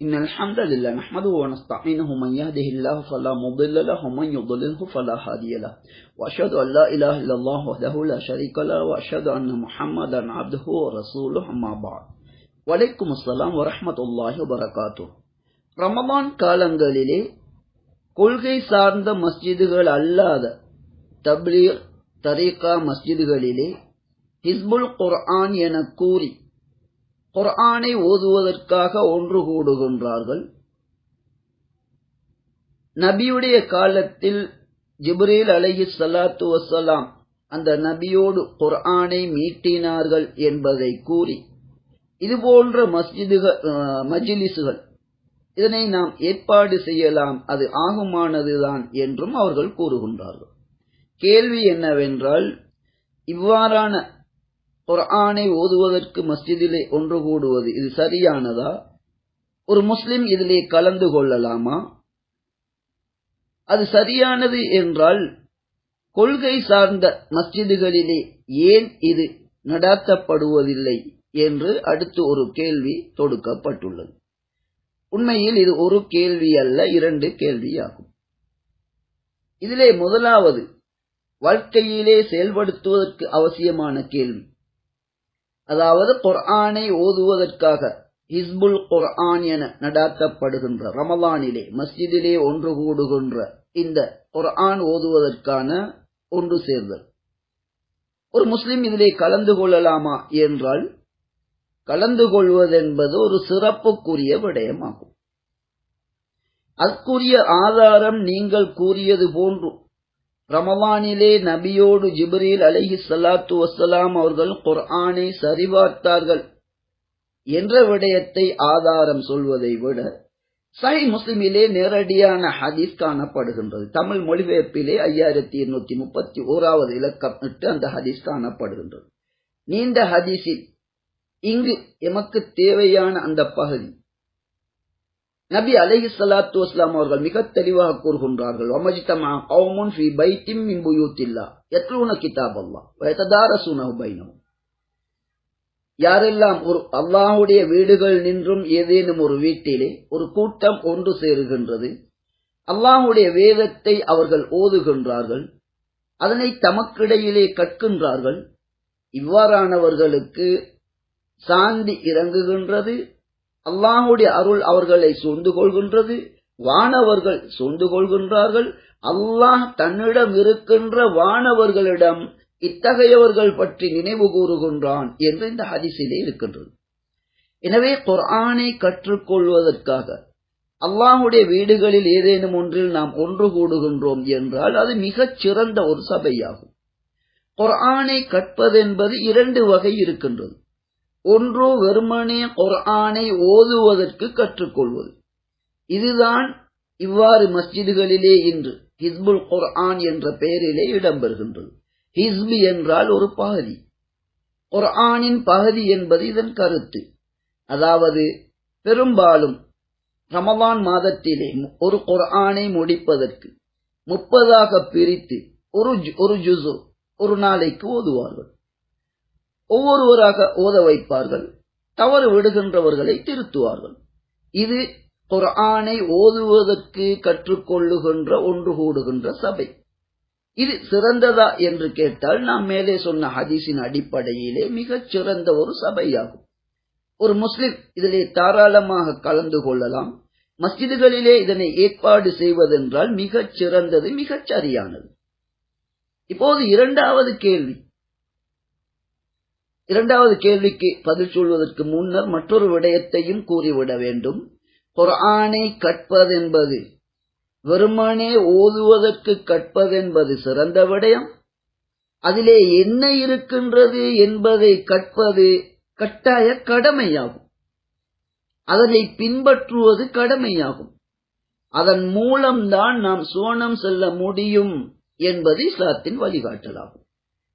إن الحمد لله نحمده ونستعينه من يهده الله فلا مضل له ومن يضلله فلا هادي له. وأشهد أن لا إله إلا الله وحده لا شريك له وأشهد أن محمدا عبده ورسوله أما بعد. வலைக்கும் அஸ்லாம் வரமத்துல்லாஹி வரகாத்து ரமபான் காலங்களிலே கொள்கை சார்ந்த மஸ்ஜிதுகள் அல்லாத தப்லீர் தரீகா மஸ்ஜிதுகளிலே ஹிஸ்புல் குர்ஆன் என கூறி குர்ஆனை ஓதுவதற்காக ஒன்று கூடுகின்றார்கள். நபியுடைய காலத்தில் ஜிப்ரீல் அலஹி சலாத்து வசலாம் அந்த நபியோடு குர்ஆனை மீட்டினார்கள் என்பதை கூறி இது போன்ற மஸ்ஜிதுகள் மஜிலிசுகள் இதனை நாம் ஏற்பாடு செய்யலாம் அது ஆகுமானதுதான் என்றும் அவர்கள் கூறுகின்றார்கள். கேள்வி என்னவென்றால் இவ்வாறான குரானை ஓதுவதற்கு மஸ்ஜிதிலே ஒன்று கூடுவது இது சரியானதா? ஒரு முஸ்லிம் இதிலே கலந்து கொள்ளலாமா? அது சரியானது என்றால் கொள்கை சார்ந்த மஸ்ஜிதுகளிலே ஏன் இது நடாத்தப்படுவதில்லை என்று அடுத்து ஒரு கேள்வி தொடுக்கப்பட்டுள்ளது. உண்மையில் இது ஒரு கேள்வி அல்ல இரண்டு கேள்வியாகும். இதிலே முதலாவது வாழ்க்கையிலே செயல்படுத்துவதற்கு அவசியமான கேள்வி. அதாவது குர்ஆனை ஓதுவதற்காக ஹிஸ்புல் குர்ஆன் என நடாத்தப்படுகின்ற ரமலானிலே மஸ்ஜிதிலே ஒன்று கூடுகின்ற இந்த குர்ஆன் ஓதுவதற்கான ஒன்று சேர்தல். ஒரு முஸ்லிம் இதிலே கலந்து கொள்ளலாமா என்றால் கலந்து கொள்வதென்பது ஒரு சிறப்புக்குரிய விடயமாகும். அதற்குரிய ஆதாரம் நீங்கள் கூறியது போன்று ரமவானிலே நபியோடு ஜிப்ரீல் அலஹி சலாத்து வசலாம் அவர்கள் குர்ஆனை சரிபார்த்தார்கள் என்ற விடயத்தை ஆதாரம் சொல்வதை விட சஹி முஸ்லிமிலே நேரடியான ஹதீஸ் காணப்படுகின்றது. தமிழ் மொழிபெயர்ப்பிலே ஐயாயிரத்தி இருநூத்தி முப்பத்தி ஓராவது இலக்கம் இட்டு அந்த ஹதீஸ் காணப்படுகின்றது. நீண்ட ஹதீஸில் இங்கு எமக்கு தேவையான அந்த பகுதி நபி அலைஹி சலாத்து வஸ்லாம் அவர்கள் மிக தெளிவாக கூறுகின்றார்கள். வமஜ்தமா கௌமுன் ஃபீ பைத்தின் மின் புயூத்தில்லா? யத்லூன கிதாப் வ யததாரஸூனஹு பைனஹும். யாரெல்லாம் ஒரு அல்லாஹுடைய வீடுகள் நின்றும் ஏதேனும் ஒரு வீட்டிலே ஒரு கூட்டம் ஒன்று சேருகின்றது அல்லாஹுடைய வேதத்தை அவர்கள் ஓதுகின்றார்கள் அதனை தமக்கிடையிலே கற்கின்றார்கள் இவ்வாறானவர்களுக்கு சாந்தி இறங்குகின்றது அல்லாஹுடைய அருள் அவர்களை சூழ்ந்து கொள்கின்றது. வானவர்கள் சூழ்ந்து கொள்கின்றார்கள். அல்லாஹ் தன்னிடம் இருக்கின்ற வானவர்களிடம் இத்தகையவர்கள் பற்றி நினைவு கூறுகின்றான் என்று இந்த ஹதிசிலே இருக்கின்றது. எனவே குர்ஆனை கற்றுக்கொள்வதற்காக அல்லாஹுடைய வீடுகளில் ஏதேனும் ஒன்றில் நாம் ஒன்று கூடுகின்றோம் என்றால் அது மிகச் சிறந்த ஒரு சபையாகும். குர்ஆனை கற்பதென்பது இரண்டு வகை இருக்கின்றது. ஒன்று வெறுமனே குர்ஆனை ஓதுவதற்கு கற்றுக்கொள்வது. இதுதான் இவ்வாறு மஸ்ஜிதுகளிலே இன்று ஹிஸ்புல் குர்ஆன் என்ற பெயரிலே இடம்பெறுகின்றது. ஹிஸ்பு என்றால் ஒரு பகுதி. குர்ஆனின் பகுதி என்பது இதன் கருத்து. அதாவது பெரும்பாலும் ரமவான் மாதத்திலே ஒரு குர்ஆனை முடிப்பதற்கு முப்பதாக பிரித்து ஒரு ஒரு ஜுசு ஒரு நாளைக்கு ஓதுவார்கள். ஒவ்வொருவராக ஓத வைப்பார்கள் தவறு விடுகின்றவர்களை திருத்துவார்கள். இது குரானை ஓதுவதற்கு கற்றுக்கொள்ளுகின்ற ஒன்று கூடுகின்ற சபை. இது சிறந்ததா என்று கேட்டால் நாம் மேலே சொன்ன ஹதீஸின் அடிப்படையிலே மிகச் சிறந்த ஒரு சபையாகும். ஒரு முஸ்லிம் இதிலே தாராளமாக கலந்து கொள்ளலாம். மஸ்ஜிதுகளிலே இதனை ஏற்பாடு செய்வதென்றால் மிகச் சிறந்தது மிகச் சரியானது. இப்போது இரண்டாவது கேள்வி. இரண்டாவது கேள்விக்கு பதில் சொல்வதற்கு முன்னர் மற்றொரு விடயத்தையும் கூறிவிட வேண்டும். குர்ஆனை கற்பதென்பது வெறுமனே ஓதுவதற்கு கற்பதென்பது சிறந்த விடயம். அதிலே என்ன இருக்கின்றது என்பதை கற்பது கட்டாய கடமையாகும். அதனை பின்பற்றுவது கடமையாகும். அதன் மூலம்தான் நாம் சுவனம் செல்ல முடியும் என்பது இஸ்லாத்தின் வழிகாட்டலாகும்.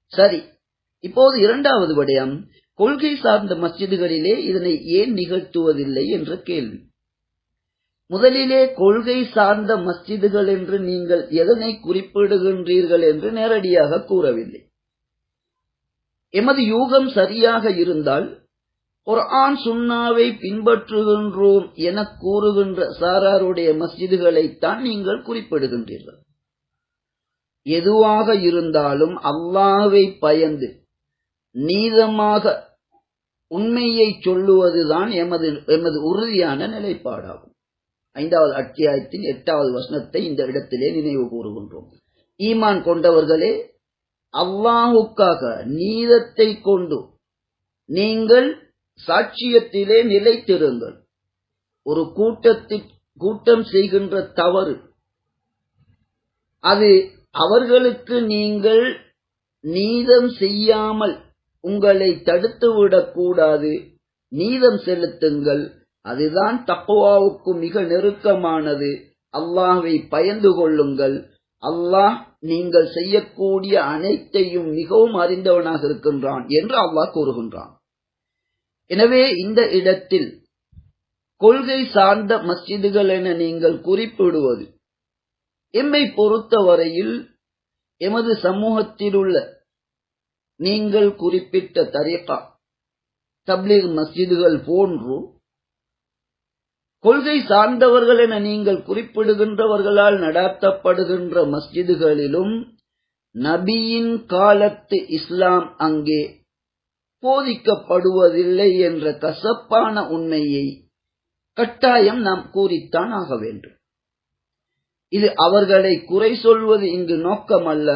சரி இப்போது இரண்டாவது விடயம் கொள்கை சார்ந்த மஸ்ஜிதுகளிலே இதனை ஏன் நிகழ்த்துவதில்லை என்ற கேள்வி. முதலிலே கொள்கை சார்ந்த மஸ்ஜிதுகள் என்று நீங்கள் எதனை குறிப்பிடுகின்றீர்கள் என்று நேரடியாக கூறவில்லை. எமது யூகம் சரியாக இருந்தால் குர்ஆன் சுன்னாவை பின்பற்றுகின்றோம் என கூறுகின்ற சாராருடைய மஸ்ஜிதுகளைத்தான் நீங்கள் குறிப்பிடுகின்றீர்கள். எதுவாக இருந்தாலும் அல்லாவை பயந்து நீதமாக உண்மையை சொல்லுவதுதான் எமது எமது உறுதியான நிலைப்பாடாகும். ஐந்தாவது அத்தியாயத்தின் எட்டாவது வசனத்தை இந்த இடத்திலே நினைவு கூறுகின்றோம். ஈமான் கொண்டவர்களே அவ்வாவுக்காக நீதத்தை கொண்டு நீங்கள் சாட்சியத்திலே நிலைத்திருங்கள். ஒரு கூட்டத்தில் கூட்டம் செய்கின்ற தவறு அது அவர்களுக்கு நீங்கள் நீதம் செய்யாமல் உங்களை தடுத்துவிடக் கூடாது நீதம் செலுத்துங்கள். அதுதான் தக்குவாவுக்கு மிக நெருக்கமானது. அல்லாஹை பயந்து கொள்ளுங்கள். அல்லாஹ் நீங்கள் செய்யக்கூடிய அனைத்தையும் மிகவும் அறிந்தவனாக இருக்கின்றான் என்று அல்லாஹ் கூறுகின்றான். எனவே இந்த இடத்தில் கொள்கை சார்ந்த மஸ்ஜிதுகள் என நீங்கள் குறிப்பிடுவது. எம்மை பொறுத்தவரையில் எமது சமூகத்தில் உள்ள நீங்கள் குறிப்பிட்ட தரீகா தப்லீக் மஸ்ஜிதுகள் போன்று கொள்கை சார்ந்தவர்கள் என நீங்கள் குறிப்பிடுகின்றவர்களால் நடாத்தப்படுகின்ற மஸ்ஜிதுகளிலும் நபியின் காலத்து இஸ்லாம் அங்கே போதிக்கப்படுவதில்லை என்ற கசப்பான உண்மையை கட்டாயம் நாம் கூறித்தான் ஆக வேண்டும். இது அவர்களை குறை சொல்வது இங்கு நோக்கமல்ல.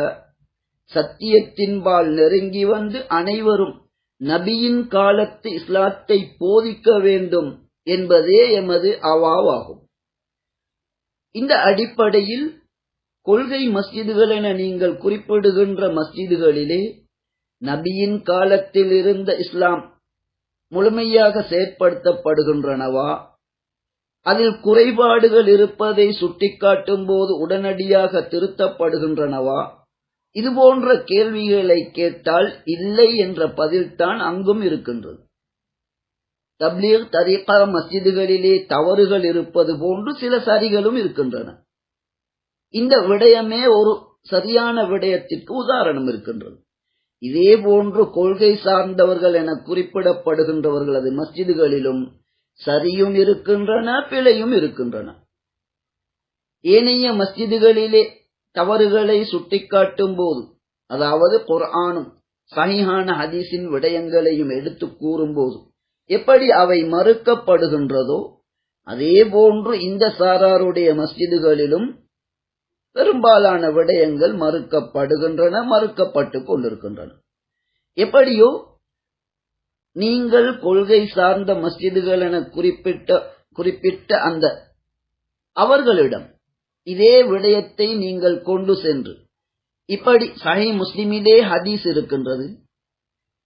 சத்தியத்தின்பால் நெருங்கி வந்து அனைவரும் நபியின் காலத்து இஸ்லாத்தை போதிக்க வேண்டும் என்பதே எமது அவாவாகும். இந்த அடிப்படையில் கொள்கை மஸ்ஜிதுகள் என நீங்கள் குறிப்பிடுகின்ற மஸ்ஜிதுகளிலே நபியின் காலத்தில் இருந்த இஸ்லாம் முழுமையாக செயற்படுத்தப்படுகின்றனவா? அதில் குறைபாடுகள் இருப்பதை சுட்டிக்காட்டும் போது உடனடியாக திருத்தப்படுகின்றனவா? இது போன்ற கேள்விகளை கேட்டால் இல்லை என்ற பதில்தான் அங்கும் இருக்கின்றது. தப்லீர் தரீகா மஸ்ஜிதுகளிலே தவறுகள் இருப்பது போன்று சில சரிகளும் இருக்கின்றன. இந்த விடயமே ஒரு சரியான விடயத்திற்கு உதாரணம் இருக்கின்றது. இதே போன்று கொள்கை சார்ந்தவர்கள் என குறிப்பிடப்படுகின்றவர்களது மஸ்ஜிதுகளிலும் சரியும் இருக்கின்றன பிழையும் இருக்கின்றன. ஏனைய மஸ்ஜிதுகளிலே தவறுகளை சுட்டிக்காட்டும் போது அதாவது குர்ஆனும் சஹிஹான ஹதீஸின் விடயங்களையும் எடுத்து கூறும்போது எப்படி அவை மறுக்கப்படுகின்றதோ அதே போன்று இந்த சாராருடைய மஸ்ஜிதுகளிலும் பெரும்பாலான விடயங்கள் மறுக்கப்படுகின்றன மறுக்கப்பட்டு கொண்டிருக்கின்றன. எப்படியோ நீங்கள் கொள்கை சார்ந்த மஸ்ஜிதுகள் என குறிப்பிட்ட குறிப்பிட்ட அந்த அவர்களிடம் இதே விடயத்தை நீங்கள் கொண்டு சென்று. இப்படி சஹி முஸ்லிமிலே ஹதீஸ் இருக்கின்றது.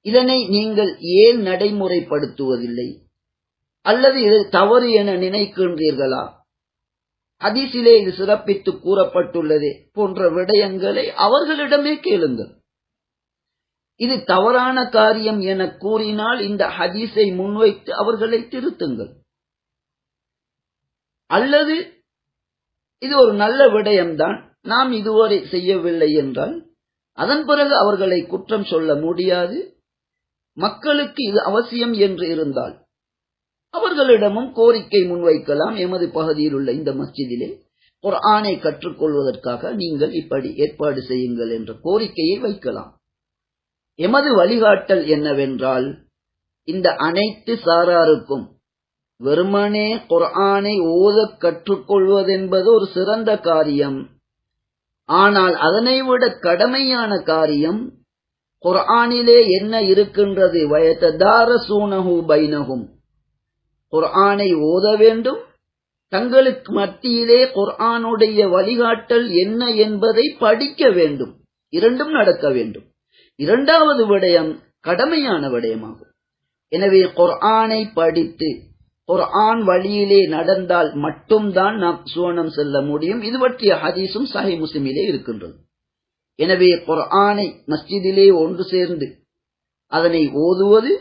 இதனை நீங்கள் ஏன் நடைமுறைப்படுத்துவதில்லை? அல்லது இது தவறு என நினைக்கின்றீர்களா? ஹதீஸிலே இது சிறப்பித்து கூறப்பட்டுள்ளதே போன்ற விடயங்களை அவர்களிடமே கேளுங்கள். இது தவறான காரியம் என கூறினால் இந்த ஹதீஸை முன்வைத்து அவர்களை திருத்துங்கள். அல்லது இது ஒரு நல்ல விடயம்தான். நாம் இதுவரை செய்யவில்லை என்றால் அதன் பிறகு அவர்களை குற்றம் சொல்ல முடியாது. மக்களுக்கு இது அவசியம் என்று இருந்தால் அவர்களிடமும் கோரிக்கை முன்வைக்கலாம். எமது பகுதியில் உள்ள இந்த மஸ்ஜிதிலே ஒரு ஆணை கற்றுக்கொள்வதற்காக நீங்கள் இப்படி ஏற்பாடு செய்யுங்கள் என்ற கோரிக்கையை வைக்கலாம். எமது வழிகாட்டல் என்னவென்றால் இந்த அனைத்து சாராருக்கும் வெறுமனே குர்ஆனை ஓத கற்றுக்கொள்வதென்பது ஒரு சிறந்த காரியம். ஆனால் அதனை விட கடமையான காரியம் குர்ஆனிலே என்ன இருக்கின்றது? வயத்ததார சூனகு பைனகும் குர்ஆனை ஓத வேண்டும். தங்களுக்கு மத்தியிலே குர்ஆனுடைய வழிகாட்டல் என்ன என்பதை படிக்க வேண்டும். இரண்டும் நடக்க வேண்டும். இரண்டாவது விடயம் கடமையான விடயமாகும். எனவே குர்ஆனை படித்து குர்ஆன் வழியிலே நடந்தால் மட்டும்தான் நாம் சுவனம் செல்ல முடியும். இது பற்றிய ஹதீஸும் சஹி முஸ்லிமிலே இருக்கின்றது. எனவே குர்ஆனை மஸ்ஜிதிலே ஒன்று சேர்ந்து அதனை ஓதுவது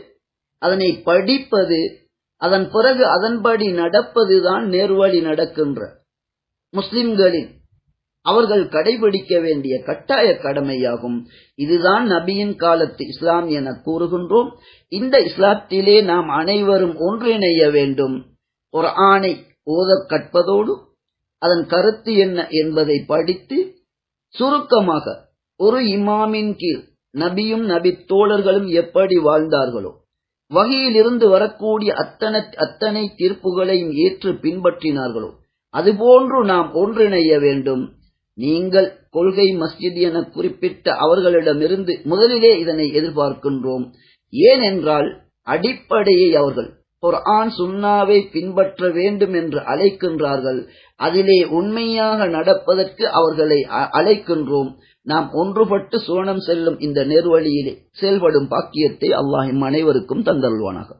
அதனை படிப்பது அதன் பிறகு அதன்படி நடப்பதுதான் நேர்வழி நடக்கின்ற முஸ்லிம்களின் அவர்கள் கடைபிடிக்க வேண்டிய கட்டாய கடமையாகும். இதுதான் நபியின் காலத்து இஸ்லாம் என கூறுகின்றோம். இந்த இஸ்லாத்திலே நாம் அனைவரும் ஒன்றிணைய வேண்டும். ஒரு ஆணை ஓத கற்பதோடு அதன் கருத்து என்ன என்பதை படித்து சுருக்கமாக ஒரு இமாமின் கீழ் நபியும் நபி தோழர்களும் எப்படி வாழ்ந்தார்களோ வகையிலிருந்து வரக்கூடிய அத்தனை அத்தனை தீர்ப்புகளையும் ஏற்று பின்பற்றினார்களோ அதுபோன்று நாம் ஒன்றிணைய வேண்டும். நீங்கள் கொள்கை மஸ்ஜித் என குறிப்பிட்ட அவர்களிடமிருந்து முதலிலே இதனை எதிர்பார்க்கின்றோம். ஏனென்றால் அடிப்படையை அவர்கள் குர்ஆன் சுன்னாவை பின்பற்ற வேண்டும் என்று அழைக்கின்றார்கள். அதிலே உண்மையாக நடப்பதற்கு அவர்களை அழைக்கின்றோம். நாம் ஒன்றுபட்டு சுவனம் செல்லும் இந்த நேர்வழியிலே செயல்படும் பாக்கியத்தை அல்லாஹ் அனைவருக்கும் தந்தல்வானாக